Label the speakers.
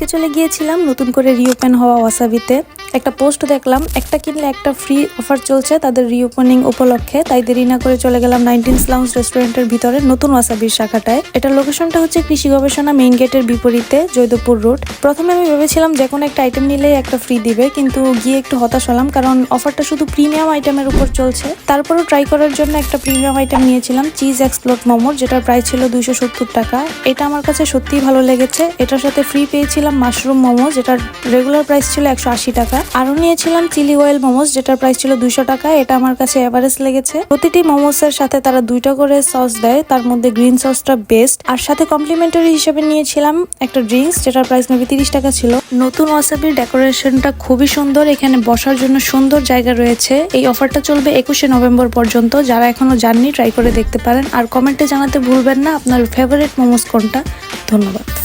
Speaker 1: আজকে চলে গিয়েছিলাম নতুন করে রিওপেন হওয়া ওয়াসাবিতে একটা পোস্ট দেখলাম, একটা কিনলে একটা ফ্রি অফার চলছে তাদের রিওপেনিং উপলক্ষে, তাই দেরি না করে চলে গেলাম নাইনটিন লাউন্স রেস্টুরেন্টের ভিতরে নতুন ওয়াসাবির শাখাটায়। এটা লোকেশনটা হচ্ছে কৃষি গবেষণা মেইন গেটের বিপরীতে, জয়দেবপুর রোড প্রথমে আমি ভেবেছিলাম যে কোনো একটা আইটেম নিলেই একটা ফ্রি দিবে, কিন্তু গিয়ে একটু হতাশ হলাম কারণ অফারটা শুধু প্রিমিয়াম আইটেমের উপর চলছে। তারপরও ট্রাই করার জন্য একটা প্রিমিয়াম আইটেম নিয়েছিলাম চিজ এক্সপ্লোর মোমোর যেটার প্রাইস ছিল দুইশো সত্তর টাকা। এটা আমার কাছে সত্যিই ভালো লেগেছে। এটার সাথে ফ্রি পেয়েছিলাম মাশরুম মোমো যেটার রেগুলার প্রাইস ছিল একশো আশি টাকা। আরও নিয়েছিলাম চিলি অয়েল মোমোস যেটার প্রাইস ছিল দুইশো টাকা। এটা আমার কাছে এভারেজ লেগেছে। প্রতিটি মোমোসের সাথে তারা দুইটা করে সস দেয়। তার মধ্যে গ্রিন সসটা বেস্ট আর সাথে কমপ্লিমেন্টারি হিসেবে নিয়েছিলাম একটা ড্রিঙ্কস যেটার প্রাইস মেবি তিরিশ টাকা ছিল। নতুন ওয়াসাবির ডেকোরেশনটা খুবই সুন্দর। এখানে বসার জন্য সুন্দর জায়গা রয়েছে। এই অফারটা চলবে একুশে নভেম্বর পর্যন্ত। যারা এখনও যাননি ট্রাই করে দেখতে পারেন। আর কমেন্টে জানাতে ভুলবেন না। আপনার ফেভারিট মোমোস কোনটা? ধন্যবাদ।